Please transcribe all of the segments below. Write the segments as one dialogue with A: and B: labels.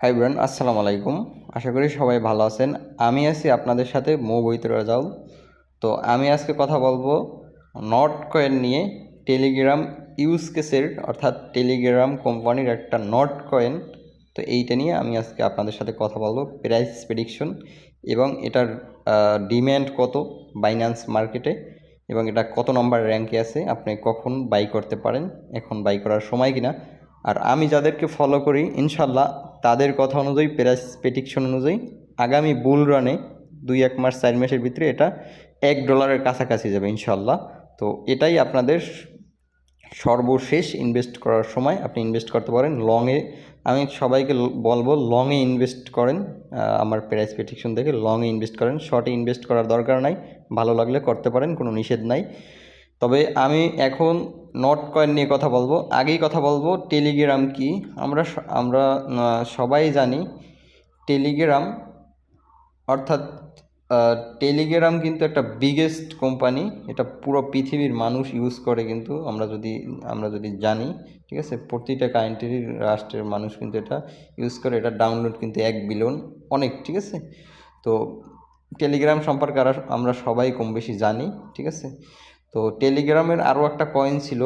A: High bran আসসালামু আলাইকুম। আশা করি সবাই ভালো আছেন। আমি আছি আপনাদের সাথে মো বইতে রাজাও। তো আমি আজকে কথা বলব নট কয়েন নিয়ে টেলিগ্রাম ইউজ কেসের অর্থাৎ টেলিগ্রাম কোম্পানির একটা নট কয়েন তো এইটা নিয়ে আমি আজকে আপনাদের সাথে কথা বলব প্রাইস প্রেডিকশন এবং এটার ডিম্যান্ড কত বাইন্যান্স মার্কেটে এবং এটা কত নম্বর র্যাঙ্কে আছে, আপনি কখন বাই করতে পারেন, এখন বাই করার সময় কিনা। আর আমি যাদেরকে ফলো করি, ইনশাল্লাহ তাদের কথা অনুযায়ী প্রাইস প্রেডিকশন অনুযায়ী আগামী বুল রানে দুই এক মাস চার মাসের ভিতরে এটা এক ডলারের কাছাকাছি যাবে ইনশাল্লাহ তো এটাই আপনাদের সর্বশেষ ইনভেস্ট করার সময় আপনি ইনভেস্ট করতে পারেন। লংয়ে আমি সবাইকে বলব লংয়ে ইনভেস্ট করেন। আমার প্রাইস প্রেডিকশন দেখে লংয়ে ইনভেস্ট করেন। শর্টে ইনভেস্ট করার দরকার নাই। ভালো লাগলে করতে পারেন, কোনো নিষেধ নাই। তবে আমি এখন নট কয়েন নিয়ে কথা বলব। আগেই কথা বলব টেলিগ্রাম কি? আমরা আমরা সবাই জানি টেলিগ্রাম অর্থাৎ টেলিগ্রাম কিন্তু একটা বিগেস্ট কোম্পানি এটা পুরো পৃথিবীর মানুষ ইউজ করে কিন্তু আমরা যদি আমরা যদি জানি, ঠিক আছে? প্রতিটা কান্ট্রির রাষ্ট্রের মানুষ কিন্তু এটা ইউজ করে, এটা ডাউনলোড কিন্তু এক বিলিয়ন অনেক, ঠিক আছে? তো টেলিগ্রাম সম্পর্কে আমরা সবাই কম বেশি জানি, ঠিক আছে? তো টেলিগ্রামের আরও একটা কয়েন ছিল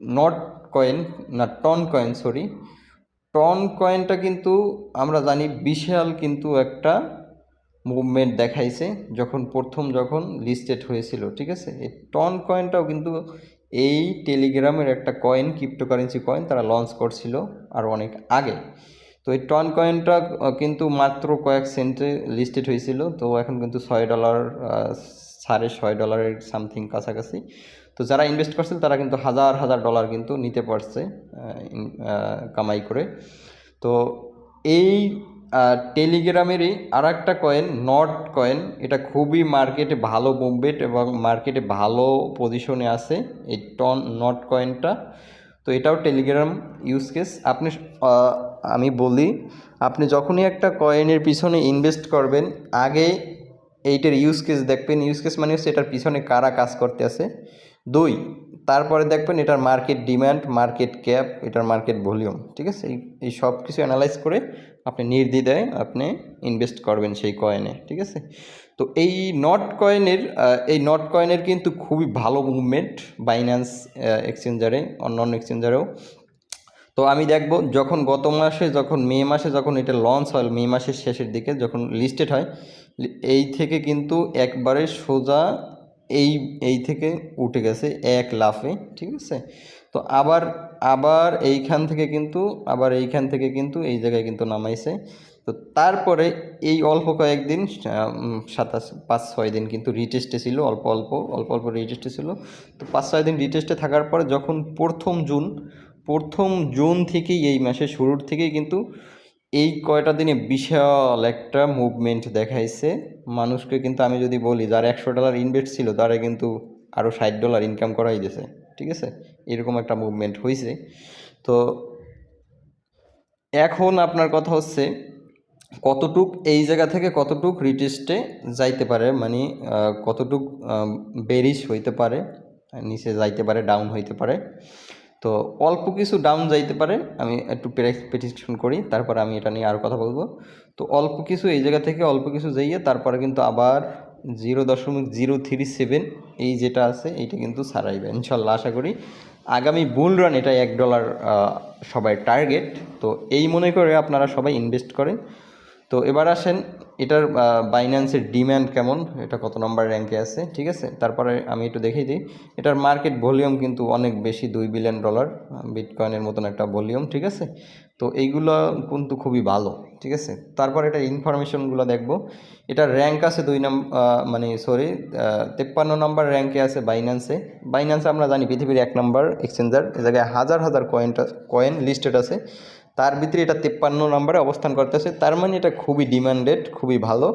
A: নট কয়েন না টন কয়েন সরি টন কয়েনটা কিন্তু আমরা জানি বিশাল কিন্তু একটা মুভমেন্ট দেখাইছে যখন প্রথম যখন লিস্টেড হয়েছিল, ঠিক আছে? এই টন কয়েনটাও কিন্তু এই টেলিগ্রামের একটা কয়েন ক্রিপ্টোকারেন্সি কয়েন তারা লঞ্চ করছিল আর অনেক আগে। তো এই টন কয়েনটা কিন্তু মাত্র কয়েক সেন্টে লিস্টেড হয়েছিল, তো এখন কিন্তু ছয় ডলার সাড়ে ছয় ডলারের সামথিং কাছাকাছি। তো যারা ইনভেস্ট করছিল তারা কিন্তু হাজার হাজার ডলার কিন্তু নিতে পারছে কামাই করে। তো এই টেলিগ্রামেরই আর একটা কয়েন নট কয়েন এটা খুবই মার্কেটে ভালো মুভমেন্ট এবং মার্কেটে ভালো পজিশনে আছে এই টন নট কয়েনটা তো এটাও টেলিগ্রাম ইউজ কেস আপনি আমি বলি, আপনি যখনই একটা কয়েনের পিছনে ইনভেস্ট করবেন, আগে এইটার ইউজ কেস দেখবেন ইউজ কেস মানে হচ্ছে এটার পিছনে কারা কাজ করতে আছে। দুই, তারপরে দেখবেন এটার মার্কেট ডিমান্ড মার্কেট ক্যাপ এটার মার্কেট ভলিউম ঠিক আছে? এই এই সব কিছু অ্যানালাইজ করে আপনি নির্দ্বিধায় আপনি ইনভেস্ট করবেন সেই কয়েনে ঠিক আছে? তো এই নট কয়েনের এই নট কয়েনের কিন্তু খুবই ভালো মুভমেন্ট বাইন্যান্স এক্সচেঞ্জারে অন্যান্য এক্সচেঞ্জারেও তো আমি দেখব যখন গত মাসে, যখন মে মাসে, যখন এটা লঞ্চ হয়, মে মাসের শেষের দিকে যখন লিস্টেড হয়, এই থেকে কিন্তু একবারে সোজা এই এই থেকে উঠে গেছে এক লাফে, ঠিক আছে? তো আবার আবার এইখান থেকে কিন্তু, আবার এইখান থেকে কিন্তু এই জায়গায় কিন্তু নামাইছে। তো তারপরে এই অল্প কয়েকদিন সাতাশ, পাঁচ, ছয় দিন কিন্তু রিটেস্টে ছিল, অল্প অল্প অল্প অল্প রিটেস্টে ছিল। তো পাঁচ, ছয় দিন রিটেস্টে থাকার পরে যখন প্রথম জুন প্রথম জুন থেকেই, এই মাসের শুরুর থেকেই কিন্তু এই কয়টা দিনে বিশাল একটা মুভমেন্ট দেখাইছে। মানুষকে কিন্তু আমি যদি বলি, যার একশো ডলার ইনভেস্ট ছিল, তারা কিন্তু আরও ষাট ডলার ইনকাম করাই দিয়েছে ঠিক আছে? এরকম একটা মুভমেন্ট হয়েছে তো এখন আপনার কথা হচ্ছে, কতটুক এই জায়গা থেকে কতটুক রিটেস্টে যাইতে পারে? মানে কতটুক বেরিশ হইতে পারে? নিচে যাইতে পারে ডাউন হইতে পারে? তো অল্প কিছু ডাউন যাইতে পারে, আমি একটু প্রেডিকশন করি, তারপর আমি এটা নিয়ে আরও কথা বলব। তো অল্প কিছু এই জায়গা থেকে অল্প কিছু যাইয়ে তারপরে কিন্তু আবার জিরো দশমিক জিরো থ্রি সেভেন এই যেটা আছে, এইটা কিন্তু ছাড়াইবে ইনশাল্লাহ আশা করি। আগামী বুল রান এটা এক ডলার সবাই টার্গেট তো এই মনে করে আপনারা সবাই ইনভেস্ট করেন। তো এবার আসেন এটার বাইন্যান্সের ডিম্যান্ড কেমন? এটা কত নম্বর র্যাঙ্কে আছে? ঠিক আছে? তারপরে আমি একটু দেখিয়ে দিই। এটার মার্কেট ভলিউম কিন্তু অনেক বেশি, দুই বিলিয়ন ডলার বিটকয়েনের মতন একটা ভলিউম ঠিক আছে? তো এইগুলো কিন্তু খুবই ভালো, ঠিক আছে? তারপর এটা ইনফরমেশনগুলো দেখব। এটার র্যাঙ্ক আছে দুই নাম মানে সরি তেপ্পান্ন নম্বর র্যাঙ্কে আছে বাইন্যান্সে বাইন্যান্সে আমরা জানি পৃথিবীর এক নম্বর এক্সচেঞ্জার এ জায়গায় হাজার হাজার কয়েনটা কয়েন লিস্টেড আছে। তার ভিতরে এটা তেপ্পান্ন নম্বরে অবস্থান করতেছে। তার মানে এটা খুবই ডিমান্ডেড খুবই ভালো।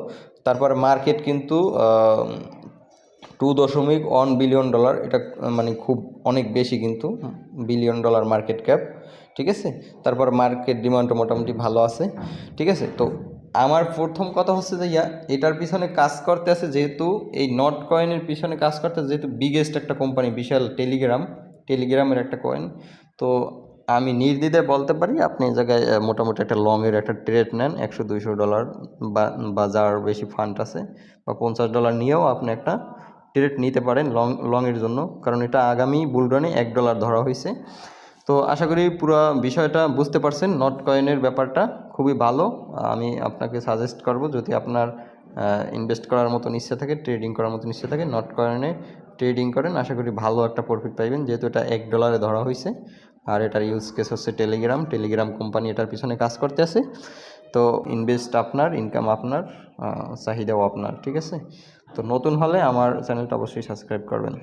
A: তারপরে মার্কেট কিন্তু টু দশমিক ওয়ান বিলিয়ন ডলার এটা মানে খুব, অনেক বেশি কিন্তু বিলিয়ন ডলার মার্কেট ক্যাপ ঠিক আছে? তারপর মার্কেট ডিমান্ডও মোটামুটি ভালো আছে, ঠিক আছে? তো আমার প্রথম কথা হচ্ছে যে, ইয়া, এটার পিছনে কাজ করতে আছে যেহেতু, এই নট কয়েনের পিছনে কাজ করতে যেহেতু বিগেস্ট একটা কোম্পানি বিশাল টেলিগ্রাম টেলিগ্রামের একটা কয়েন তো আমি নির্দ্বিধায় বলতে পারি, আপনি এই জায়গায় মোটামুটি একটা লংয়ের একটা ট্রেড নেন একশো দুইশো ডলার বা যার বেশি ফান্ড আছে, বা পঞ্চাশ ডলার নিয়েও আপনি একটা ট্রেড নিতে পারেন লং লংয়ের জন্য, কারণ এটা আগামী বুলডনে এক ডলার ধরা হয়েছে। তো আশা করি পুরো বিষয়টা বুঝতে পারছেন নট কয়েনের ব্যাপারটা খুবই ভালো, আমি আপনাকে সাজেস্ট করব, যদি আপনার ইনভেস্ট করার মতো ইচ্ছা থাকে ট্রেডিং করার মতো ইচ্ছা থাকে নট কয়েনে ট্রেডিং করেন, আশা করি ভালো একটা প্রফিট পাইবেন, যেহেতু এটা এক ডলারে ধরা হয়েছে। আর এটার ইউজ কেস হচ্ছে টেলিগ্রাম টেলিগ্রাম কোম্পানি এটার পিছনে কাজ করতে আছে। তো ইনভেস্ট আপনার ইনকাম আপনার চাহিদাও আপনার, ঠিক আছে? তো নতুন হলে আমার চ্যানেলটা অবশ্যই সাবস্ক্রাইব করবেন।